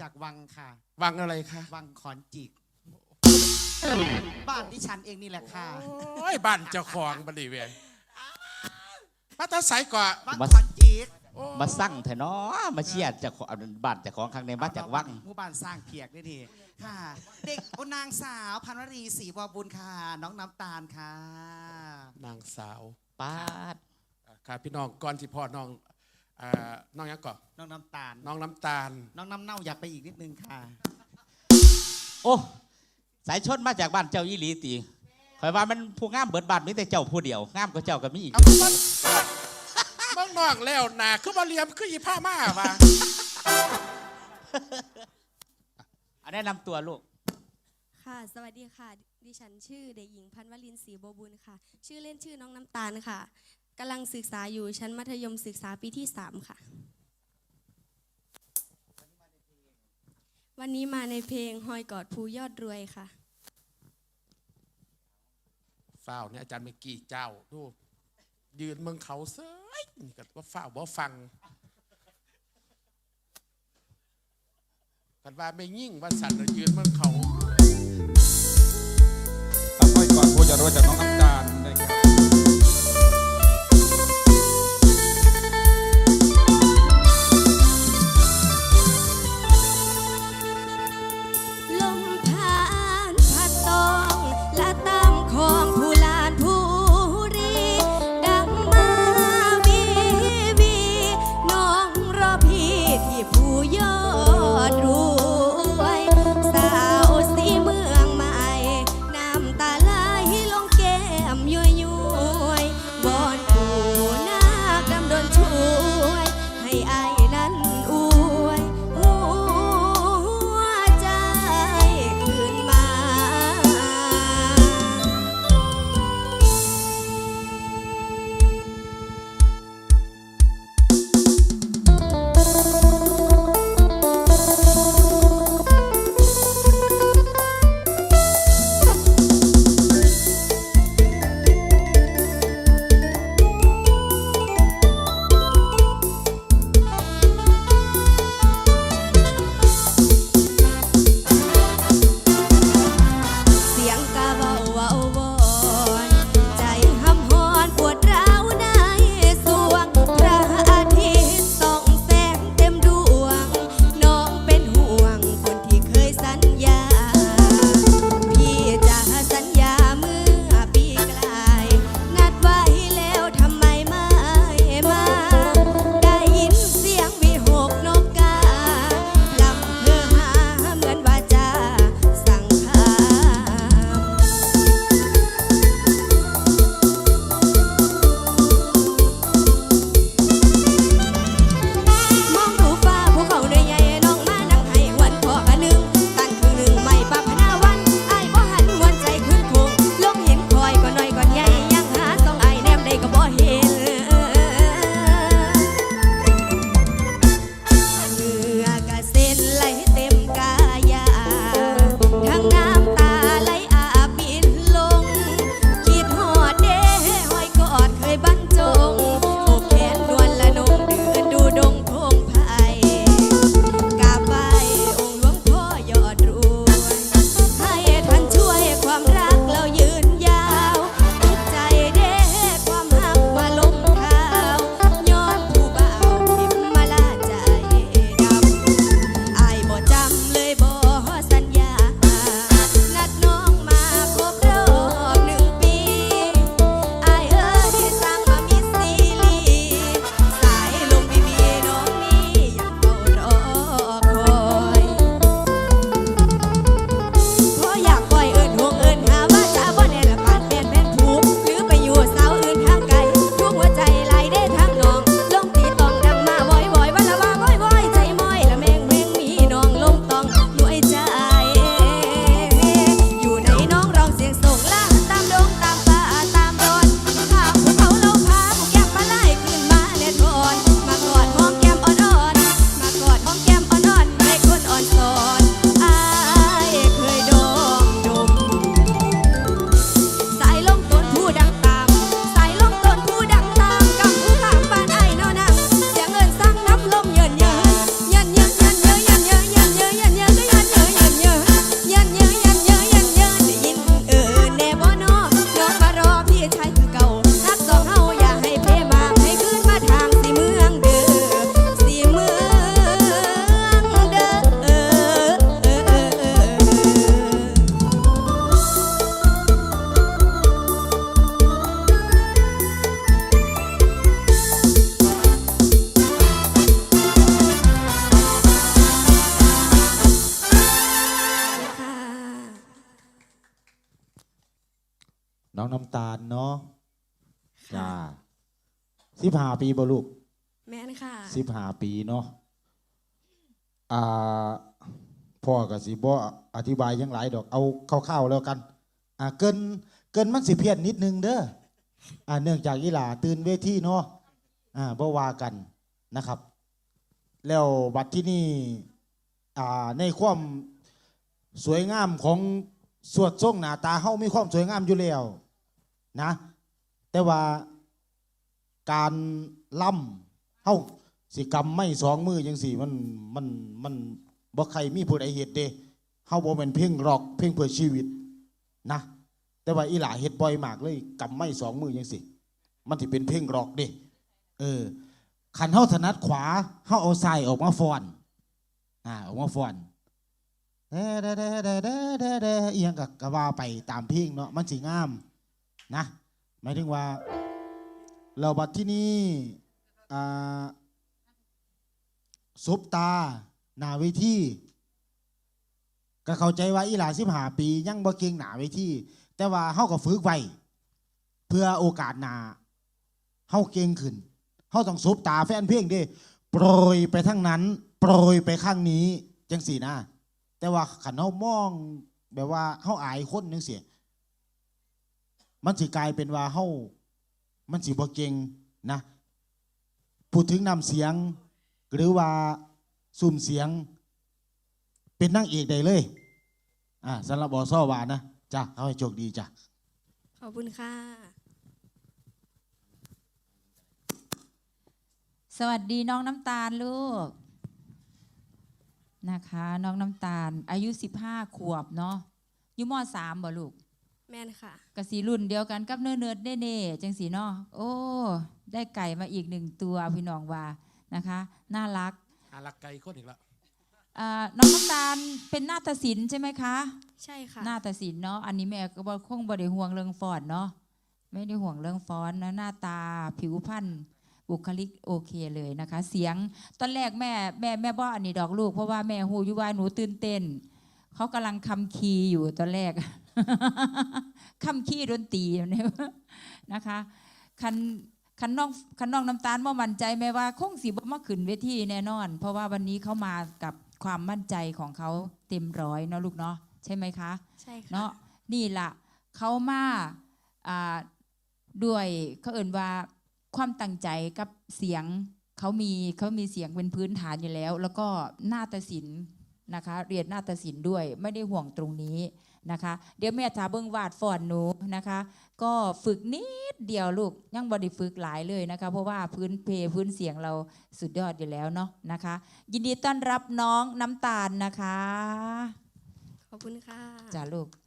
จากวังค่ะ วังอะไรคะวังขอนจิก บ้านที่ฉันเองนี่แหละค่ะ โอ้ยบ้านเจ้าของบริเวณมาตาใสกว่าวังขอนจิกโอ้มาสั่งเถอะเนาะมาเชียร์เจากบ้านเจากของข้างในมาจากวังหมู่บ้านสร้างเพียกนี่ดีค่ะ เด็กโอนางสาวพันวรีศรีวบุญค่ะ น้องน้ำตาลค่ะ นางสาว ปาด ครับพี่น้องก่อนที่พ่อน้อง อ่าน้องยังก่อนน้องน้ำตาล น้องน้ำตาล น้องน้ำเน่าอยากไปอีกนิดนึงค่ะ โอ้สายชนมาจากบ้านเจ้ายี่หลีตีคอยว่ามันผู้งามเบิดบ้านมีแต่เจ้าผู้เดียวงามก็เจ้าก็มีอีกเอามันเบ้องน้องแล้วหนาคือมาเลียมคืออีผ้ามาว่ะอันแนะนำตัวลูกค่ะ สวัสดีค่ะ ดิฉันชื่อเด็กหญิงพันวลินศรีบัวบุญค่ะ ชื่อเล่นชื่อน้องน้ำตาลค่ะ กำลังศึกษาอยู่ชั้นมัธยมศึกษาปีที่ 3 ค่ะ วันนี้มาในเพลงหอยกอดภูยอดรวยค่ะฝ้าวเนี่ยอาจารย์เมอกี้เจ้าดูยืนเมืองเขาเซ้ยนี่ก็ว่าฝ้าวบ่ฟังกันว่าไม่ยิ่งว่าสันน่ะยืนเมืองเขา ตัดห้อยก่อนผู้จะรู้จากน้องน้ำตาลนะครับ น้ำตาลเนาะค่ะ จ้าสิบห้าปีบ่ลูกแม่นค่ะ สิบห้าปีเนาะอ่าพ่อกับสิบ่อธิบายหยังหลายดอกเอาคร่าวๆแล้วกัน อ่าเกินเกินมันสิเพี้ยนนิดนึงเด้ออ่าเนื่องจากอีหลาตื่นเวทีเนาะอ่าบ่ว่ากันนะครับ แล้วบัดที่นี่อ่าในความสวยงามของสวดทรงหน้าตาเฮามีความสวยงามอยู่แล้ว นะ แต่ว่าการล่ำเฮาสิกรรมไม่สองมือจังสี่มันมันมันบ่ใครมีผู้ใดเฮ็ดเด้เฮาบ่แม่นเพลงรอกเพลงเพื่อชีวิตนะ แต่ว่าอีหลาเฮ็ดบ่อยมากเลยกำไม่สองมือจังสิมันสิเป็นเพลงรอกเด้เออคันเฮาถนัดขวาเฮาเอาซ้ายออกมาฟอนอ่าออกมาฟอนเด้เด้เด้เด้เด้เด้เด้อียงก็ก็ว่าไปตามเพลงเนาะมันสิงาม นะหมายถึงว่า เราบัดที่นี่อ่าซบตาหนาเวทีก็เข้าใจว่าอีหลาสิบหาปี ยังบ่เก่งหนาเวทีแต่ว่าเฮาก็ฝึกไว้เพื่อโอกาสหนาเฮาเก่งขึ้นเฮาต้องซบตาแฟนเพลงด้โปรยไปทั้งนั้น โปรยไปข้างนี้จังสี่นะแต่ว่าขันเฮามองแบบว่าเฮาอายคนจังซี่ มันสิกลายเป็นว่าเฮามันสิบ่เก่งนะพูดถึงนำเสียง หรือว่าซุ่มเสียง เป็นนั่งเอกได้เลยอ่าสำหรับบอซ่อวานะจ้ะเขาให้โชคดีจ้ะขอบคุณค่ะ สวัสดีน้องน้ำตาลลูกนะคะ น้องน้ำตาล อายุ 15 ขวบเนาะอยู่มสามบ่ลูก แม่นค่ะกะสีรุ่นเดียวกันกับเนื้อเนื้อเน่เน่ๆจังสีเนาะโอ้ ได้ไก่มาอีกหนึ่งตัวพี่น้องว่านะคะ น่ารักหาลักไก่คนอีกแล้วอ่าน้องน้ำตาลเป็นนาฏศิลป์ใช่ไหมคะ ใช่ค่ะ นาฏศิลป์เนาะอันนี้แม่ก็บ่คงบ่ได้ห่วงเรื่องฟอนเนาะไม่ได้ห่วงเรื่องฟ้อนนะหน้าตาผิวพรรณบุคลิกโอเคเลยนะคะ เสียงตอนแรกแม่แม่แม่บ่อันนี้ดอกลูกเพราะว่าแม่หูอยู่ว่าหนูตื่นเต้นเขากำลังคำคีย์อยู่ตอนแรก คำคีย์ดนตรีเนี่ยนะคะคันคันน้องคันน้องน้ำตาลบ่มั่นใจแม่ว่าคงสิบ่มาขึ้นเวทีแน่นอน เพราะว่าวันนี้เขามากับความมั่นใจของเขาเต็มร้อยเนาะลูกเนาะใช่ไหมคะใช่ค่ะเนาะนี่ล่ะเขามาอ่าด้วยเขาเอ่นว่าความตั้งใจกับเสียงเขามีเขามีเสียงเป็นพื้นฐานอยู่แล้ว แล้วก็นาฏศิลป์ นะคะ เรียนนาฏศิลป์ด้วยไม่ได้ห่วงตรงนี้นะคะ เดี๋ยวแม่จะเบิ้งวาดฟอนหนูนะคะ ก็ฝึกนิดเดียวลูกยังบอดี้ฝึกหลายเลยนะคะ เพราะว่าพื้นเพพื้นเสียงเราสุดยอดอยู่แล้วเนาะนะคะ ยินดีต้อนรับน้องน้ำตาลนะคะ ขอบคุณค่ะจ้าลูก